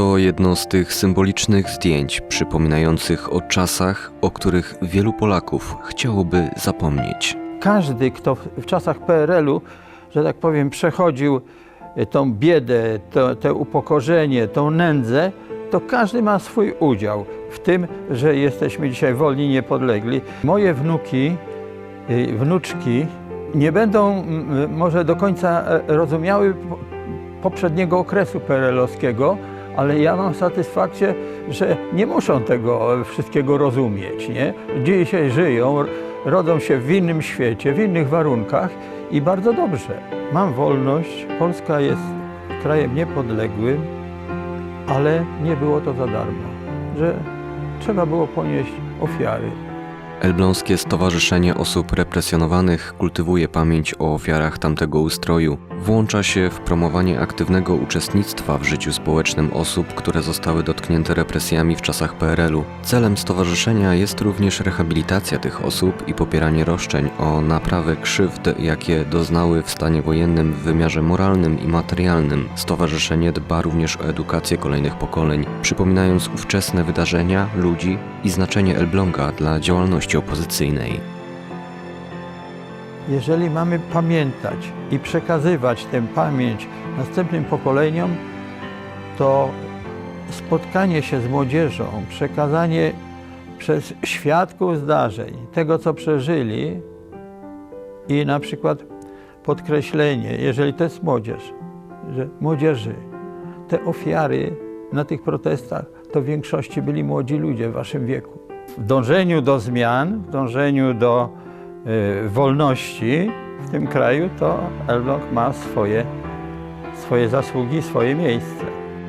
jedno z tych symbolicznych zdjęć przypominających o czasach, o których wielu Polaków chciałoby zapomnieć. Każdy, kto w- czasach PRL-u, że tak powiem, przechodził y, tą biedę, to, to upokorzenie, tą nędzę, to każdy ma swój udział w tym, że jesteśmy dzisiaj wolni, niepodlegli. Moje wnuki, y, wnuczki nie będą może do końca e, rozumiały po- poprzedniego okresu PRL-owskiego, ale ja mam satysfakcję, że nie muszą tego wszystkiego rozumieć. Nie? Dzisiaj żyją, rodzą się w innym świecie, w innych warunkach i bardzo dobrze. Mam wolność, Polska jest krajem niepodległym, ale nie było to za darmo, że trzeba było ponieść ofiary. Elbląskie Stowarzyszenie Osób Represjonowanych kultywuje pamięć o ofiarach tamtego ustroju, włącza się w promowanie aktywnego uczestnictwa w życiu społecznym osób, które zostały dotknięte represjami w czasach PRL-u. Celem stowarzyszenia jest również rehabilitacja tych osób i popieranie roszczeń o naprawę krzywd, jakie doznały w stanie wojennym w wymiarze moralnym i materialnym. Stowarzyszenie dba również o edukację kolejnych pokoleń, przypominając ówczesne wydarzenia, ludzi i znaczenie Elbląga dla działalności opozycyjnej. Jeżeli mamy pamiętać i przekazywać tę pamięć następnym pokoleniom, to spotkanie się z młodzieżą, przekazanie przez świadków zdarzeń tego, co przeżyli i na przykład podkreślenie, jeżeli to jest młodzież, że młodzieży, te ofiary na tych protestach to w większości byli młodzi ludzie w waszym wieku. W dążeniu do zmian, w dążeniu do y, wolności w tym kraju, to Elbląg ma swoje, swoje zasługi, swoje miejsce.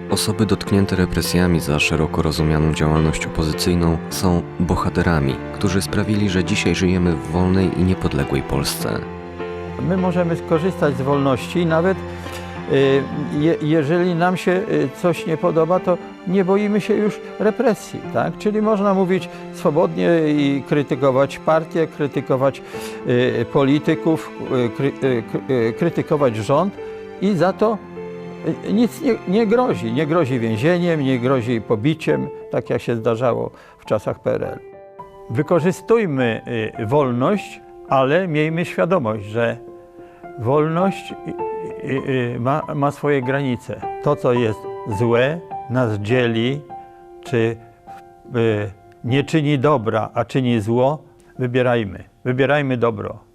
Osoby dotknięte represjami za szeroko rozumianą działalność opozycyjną są bohaterami, którzy sprawili, że dzisiaj żyjemy w wolnej i niepodległej Polsce. My możemy skorzystać z wolności i nawet je, jeżeli nam się y, coś nie podoba, to nie boimy się już represji, tak? Czyli można mówić swobodnie i krytykować partię, krytykować y, polityków, y, kry, y, kry- y, krytykować rząd i za to y, nic nie, nie grozi. Nie grozi więzieniem, nie grozi pobiciem, tak jak się zdarzało w czasach PRL. Wykorzystujmy y, wolność, ale miejmy świadomość, że wolność y, y, y, ma, ma swoje granice. To, co jest złe, nas dzieli, czy y, nie czyni dobra, a czyni zło, wybierajmy. Wybierajmy dobro.